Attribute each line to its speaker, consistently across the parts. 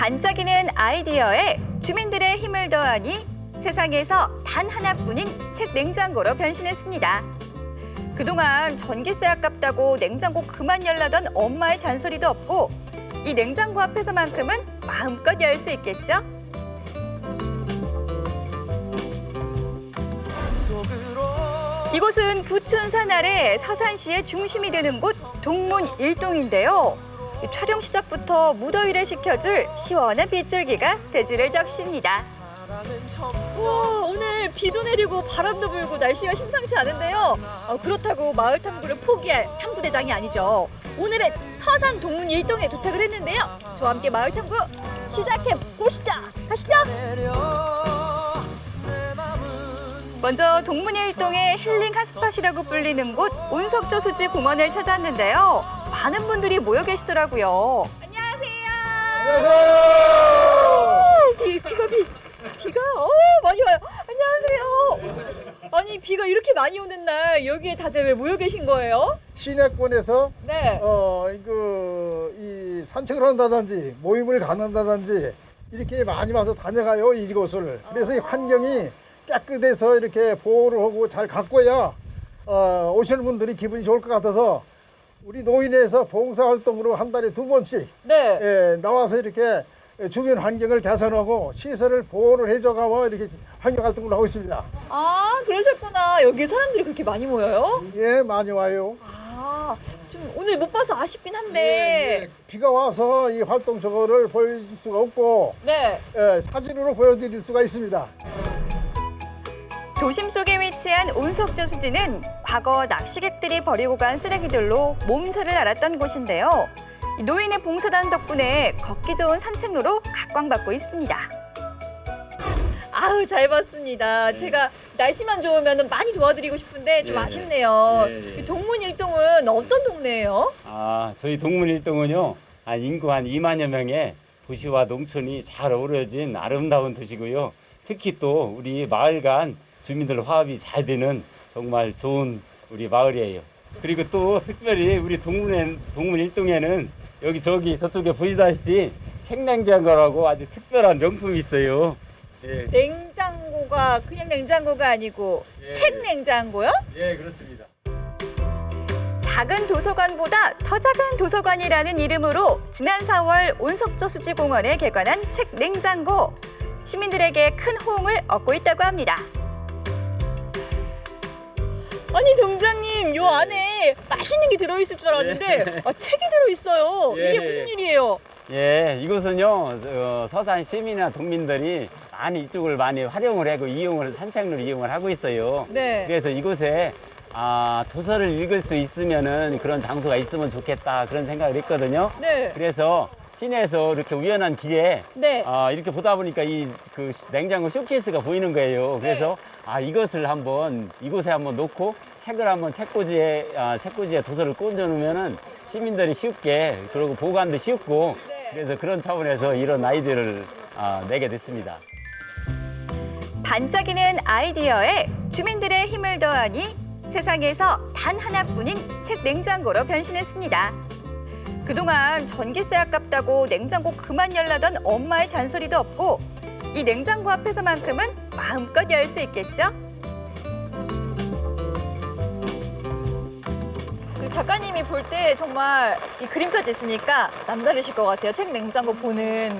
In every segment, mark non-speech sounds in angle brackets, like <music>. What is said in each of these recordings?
Speaker 1: 반짝이는 아이디어에 주민들의 힘을 더하니 세상에서 단 하나뿐인 책 냉장고로 변신했습니다. 그동안 전기세 아깝다고 냉장고 그만 열라던 엄마의 잔소리도 없고 이 냉장고 앞에서만큼은 마음껏 열 수 있겠죠? 이곳은 부춘산 아래 서산시의 중심이 되는 곳 동문 일동인데요. 이 촬영 시작부터 무더위를 식혀줄 시원한 빗줄기가 대지를 적십니다. 와, 오늘 비도 내리고 바람도 불고 날씨가 심상치 않은데요. 어, 그렇다고 마을 탐구를 포기할 탐구 대장이 아니죠. 오늘은 서산 동문 일동에 도착을 했는데요. 저와 함께 마을 탐구 시작해 보시죠. 가시죠. 먼저 동문 일동의 힐링 핫스팟이라고 불리는 곳 온석조 수지 공원을 찾았는데요. 많은 분들이 모여 계시더라고요. 안녕하세요. 비, 비가 비, 비가 어 많이 와요. 안녕하세요. 아니 비가 이렇게 많이 오는 날 여기에 다들 왜 모여 계신 거예요?
Speaker 2: 시내권에서
Speaker 1: 네.
Speaker 2: 어, 그, 이 산책을 한다든지 모임을 갖는다든지 이렇게 많이 와서 다녀가요 이곳을. 그래서 이 환경이 깨끗해서 이렇게 보호를 하고 잘 가꿔야 어, 오시는 분들이 기분이 좋을 것 같아서 우리 노인에서 봉사활동으로 한 달에 두 번씩
Speaker 1: 네.
Speaker 2: 예, 나와서 이렇게 주변 환경을 개선하고 시설을 보호를 해줘가와 이렇게 환경 활동을 하고 있습니다.
Speaker 1: 아 그러셨구나. 여기 사람들이 그렇게 많이 모여요?
Speaker 2: 예, 많이 와요.
Speaker 1: 아, 좀 오늘 못 봐서 아쉽긴
Speaker 2: 예,
Speaker 1: 한데.
Speaker 2: 예. 비가 와서 이 활동 저거를 보여줄 수가 없고
Speaker 1: 네.
Speaker 2: 예, 사진으로 보여드릴 수가 있습니다.
Speaker 1: 도심 속에 위치한 온석조 수지는 과거 낚시객들이 버리고 간 쓰레기들로 몸살을 앓았던 곳인데요. 이 노인의 봉사단 덕분에 걷기 좋은 산책로로 각광받고 있습니다. 아우 잘 봤습니다. 제가 날씨만 좋으면 많이 도와드리고 싶은데 좀
Speaker 3: 네.
Speaker 1: 아쉽네요.
Speaker 3: 네, 네.
Speaker 1: 이 동문 일동은 어떤 동네예요?
Speaker 3: 아, 저희 동문일동은요, 한 인구 한 2만여 명의 도시와 농촌이 잘 어우러진 아름다운 도시고요. 특히 또 우리 마을 간 주민들 화합이 잘 되는 정말 좋은 우리 마을이에요. 그리고 또 특별히 우리 동문에, 동문 일동에는 여기 저기 저쪽에 보시다시피 책냉장고라고 아주 특별한 명품이 있어요. 예,
Speaker 1: 냉장고가 그냥 냉장고가 아니고
Speaker 3: 예.
Speaker 1: 책 냉장고요?
Speaker 3: 예, 그렇습니다.
Speaker 1: 작은 도서관보다 더 작은 도서관이라는 이름으로 지난 4월 온석조 수지공원에 개관한 책 냉장고. 시민들에게 큰 호응을 얻고 있다고 합니다. 아니 동장님 요 안에 맛있는 게 들어있을 줄 알았는데 아, 책이 들어있어요.
Speaker 3: 예,
Speaker 1: 이게
Speaker 3: 예.
Speaker 1: 무슨 일이에요?
Speaker 3: 예, 이곳은요, 저, 서산 시민이나 동민들이 많이 이쪽을 많이 활용을 하고 이용을, 산책로를 이용을 하고 있어요.
Speaker 1: 네.
Speaker 3: 그래서 이곳에 아, 도서를 읽을 수 있으면은 그런 장소가 있으면 좋겠다 그런 생각을 했거든요.
Speaker 1: 네.
Speaker 3: 그래서 시내에서 이렇게 우연한 길에
Speaker 1: 네.
Speaker 3: 아, 이렇게 보다 보니까 이 그 냉장고 쇼케이스가 보이는 거예요. 그래서 아, 이것을 한번 이곳에 한번 놓고 책을 한번 책꽂이에 아, 책꽂이에 도서를 꽂아 놓으면은 시민들이 쉽게 그리고 보관도 쉽고 그래서 그런 차원에서 이런 아이디어를 아, 내게 됐습니다.
Speaker 1: 반짝이는 아이디어에 주민들의 힘을 더하니 세상에서 단 하나뿐인 책 냉장고로 변신했습니다. 그동안 전기세 아깝다고 냉장고 그만 열라던 엄마의 잔소리도 없고 이 냉장고 앞에서만큼은 마음껏 열 수 있겠죠? 그 작가님이 볼 때 정말 이 그림까지 있으니까 남다르실 것 같아요. 책 냉장고 보는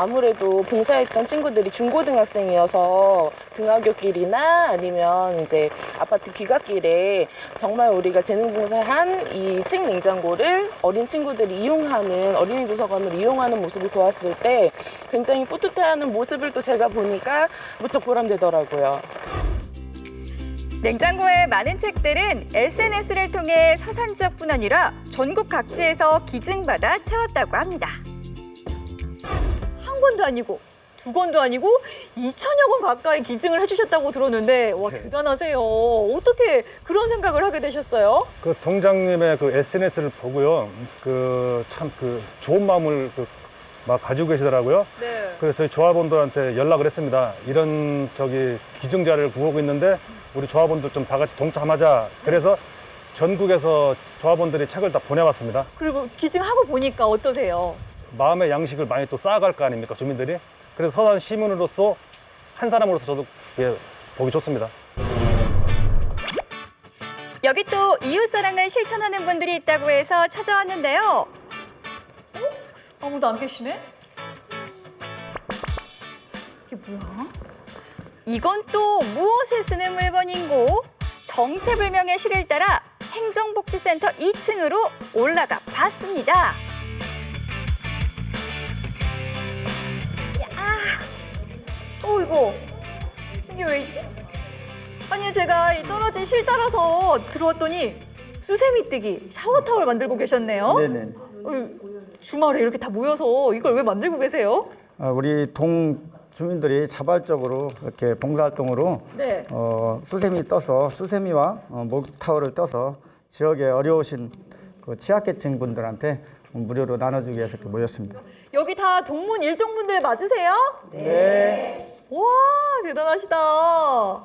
Speaker 4: 아무래도 봉사했던 친구들이 중고등학생이어서 등하굣길이나 아니면 이제 아파트 귀갓길에 정말 우리가 재능봉사한 이 책 냉장고를 어린 친구들이 이용하는 어린이 도서관을 이용하는 모습을 보았을 때 굉장히 뿌듯해하는 모습을 또 제가 보니까 무척 보람되더라고요.
Speaker 1: 냉장고의 많은 책들은 SNS를 통해 서산 지역뿐 아니라 전국 각지에서 기증받아 채웠다고 합니다. 한 권도 아니고 두 권도 아니고 2천여 권 가까이 기증을 해주셨다고 들었는데 와 대단하세요. 어떻게 그런 생각을 하게 되셨어요?
Speaker 5: 그 동장님의 그 SNS를 보고요. 그 참 그 좋은 마음을 그 막 가지고 계시더라고요.
Speaker 1: 네.
Speaker 5: 그래서 저희 조합원들한테 연락을 했습니다. 이런 저기 기증자를 구하고 있는데 우리 조합원들 좀 다 같이 동참하자. 그래서 전국에서 조합원들이 책을 다 보내왔습니다.
Speaker 1: 그리고 기증하고 보니까 어떠세요?
Speaker 5: 마음의 양식을 많이 또 쌓아갈 거 아닙니까 주민들이 그래서 서산 시민으로서 한 사람으로서 저도 예, 보기 좋습니다.
Speaker 1: 여기 또 이웃사랑을 실천하는 분들이 있다고 해서 찾아왔는데요.
Speaker 6: 아무도 안 계시네? 이게 뭐야?
Speaker 1: 이건 또 무엇에 쓰는 물건인고 정체불명의 시를 따라 행정복지센터 2층으로 올라가 봤습니다. 어 이거 이게 왜 있지?
Speaker 6: 아니 제가 이 떨어진 실 따라서 들어왔더니 수세미 뜨기 샤워 타월 만들고 계셨네요.
Speaker 7: 네네.
Speaker 6: 어, 주말에 이렇게 다 모여서 이걸 왜 만들고 계세요?
Speaker 7: 어, 우리 동 주민들이 자발적으로 이렇게 봉사활동으로
Speaker 6: 네.
Speaker 7: 어, 수세미 떠서 수세미와 어, 목타월을 떠서 지역에 어려우신 그 취약계층 분들한테 무료로 나눠주기 위해서 이렇게 모였습니다.
Speaker 6: 여기 다 동문 일동분들 맞으세요? 네. 와 대단하시다.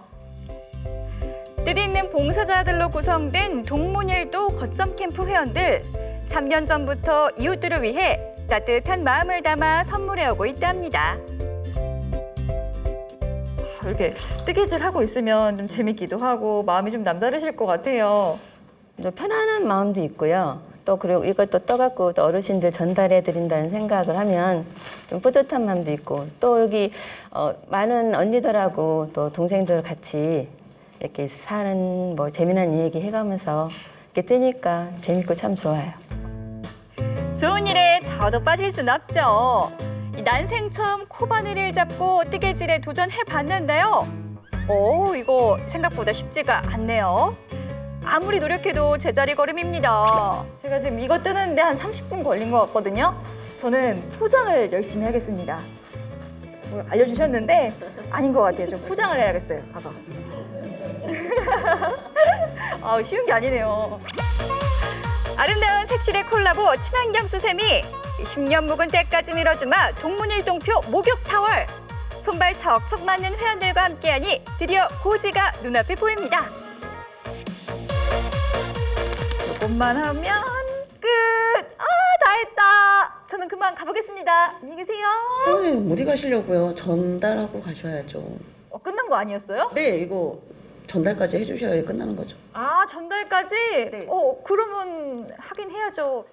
Speaker 1: 뜻 있는 봉사자들로 구성된 동문일도 거점 캠프 회원들 3년 전부터 이웃들을 위해 따뜻한 마음을 담아 선물해 오고 있답니다.
Speaker 6: 이렇게 뜨개질 하고 있으면 좀 재밌기도 하고 마음이 좀 남다르실 것 같아요.
Speaker 8: 또 편안한 마음도 있고요. 또 그리고 이것도 떠갖고 또 어르신들 전달해 드린다는 생각을 하면 좀 뿌듯한 마음도 있고 또 여기 어, 많은 언니들하고 또 동생들 같이 이렇게 사는 뭐 재미난 얘기 해가면서 이렇게 뜨니까 재밌고 참 좋아요.
Speaker 1: 좋은 일에 저도 빠질 순 없죠. 이 난생 처음 코바늘을 잡고 뜨개질에 도전해 봤는데요. 오, 이거 생각보다 쉽지가 않네요. 아무리 노력해도 제자리 걸음입니다.
Speaker 6: 제가 지금 이거 뜨는데 한 30분 걸린 것 같거든요. 저는 포장을 열심히 하겠습니다. 뭐 알려주셨는데 아닌 것 같아요. 좀 포장을 해야겠어요. 가서. <laughs> 아 쉬운 게 아니네요.
Speaker 1: 아름다운 색실의 콜라보 친환경 수세미 10년 묵은 때까지 밀어주마 동문일동표 목욕타월 손발 척척 맞는 회원들과 함께하니 드디어 고지가 눈앞에 보입니다.
Speaker 6: 이것만 하면 끝. 아, 다 했다. 저는 그만 가보겠습니다. 안녕히 계세요.
Speaker 9: 선생님 어디 가시려고요? 전달하고 가셔야죠.
Speaker 6: 어, 끝난 거 아니었어요?
Speaker 9: 네, 이거 전달까지 해주셔야 끝나는 거죠.
Speaker 6: 아, 전달까지?
Speaker 9: 네.
Speaker 6: 어, 그러면 하긴 해야죠.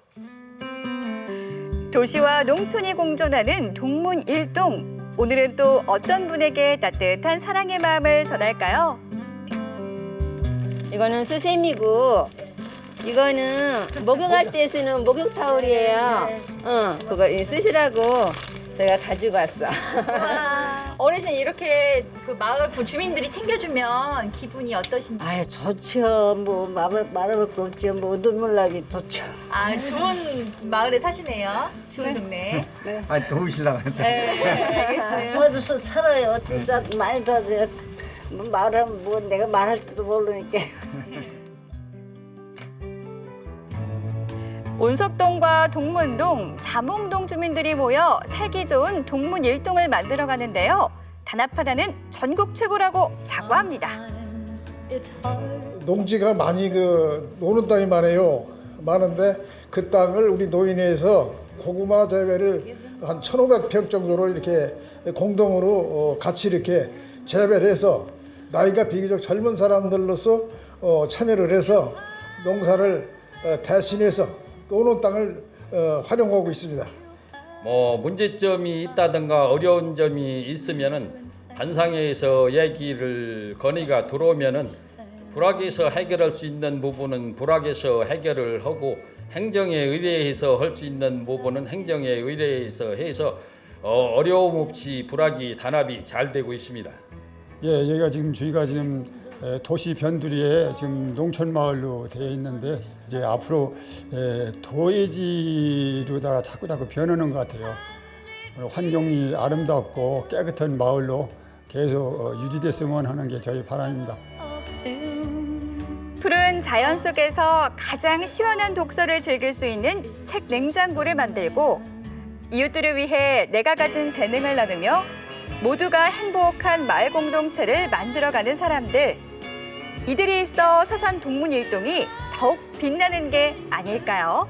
Speaker 1: 도시와 농촌이 공존하는 동문 일동. 오늘은 또 어떤 분에게 따뜻한 사랑의 마음을 전할까요?
Speaker 8: 이거는 수세미고 이거는 목욕할 때 쓰는 목욕 타올이에요. 응, 그거 쓰시라고 제가 가지고 왔어.
Speaker 6: 어르신 이렇게 그 마을 부- 주민들이 챙겨주면 기분이 어떠신지?
Speaker 10: 아유 좋죠. 뭐 말할 말할 거 없지. 뭐 눈물 나기 좋죠.
Speaker 6: 아, 좋은 마을에 사시네요. 좋은 동네.
Speaker 7: 아 도우시려고 했는데.
Speaker 6: 네, 알겠어요.
Speaker 10: 어디서 살아요. 진짜 많이 도와줘요. 뭐 말하면 뭐 내가 말할지도 모르니까.
Speaker 1: 온석동과 동문동, 자몽동 주민들이 모여 살기 좋은 동문 일동을 만들어 가는데요. 단합하다는 전국 최고라고 자부합니다.
Speaker 2: 농지가 많이 그 노는 땅이 많아요. 많은데 그 땅을 우리 노인회에서 고구마 재배를 한 1,500평 정도로 이렇게 공동으로 어, 같이 이렇게 재배를 해서 나이가 비교적 젊은 사람들로서 어, 참여를 해서 농사를 어, 대신해서 노는 땅을 어, 활용하고 있습니다.
Speaker 11: 뭐 문제점이 있다든가 어려운 점이 있으면은 반상회에서 얘기를 건의가 들어오면은 불악에서 해결할 수 있는 부분은 불악에서 해결을 하고 행정에 의뢰해서 할 수 있는 부분은 행정에 의뢰해서 해서 어, 어려움 없이 불악이 단합이 잘 되고 있습니다.
Speaker 12: 예, 여기가 지금 저희가 지금 에, 도시 변두리에 지금 농촌 마을로 되어 있는데 이제 앞으로 에, 도예지로다가 자꾸 자꾸 변하는 것 같아요. 어, 환경이 아름답고 깨끗한 마을로 계속 어, 유지됐으면 하는 게 저희 바람입니다.
Speaker 1: 푸른 자연 속에서 가장 시원한 독서를 즐길 수 있는 책 냉장고를 만들고 이웃들을 위해 내가 가진 재능을 나누며 모두가 행복한 마을 공동체를 만들어가는 사람들. 이들이 있어 서산 동문 일동이 더욱 빛나는 게 아닐까요?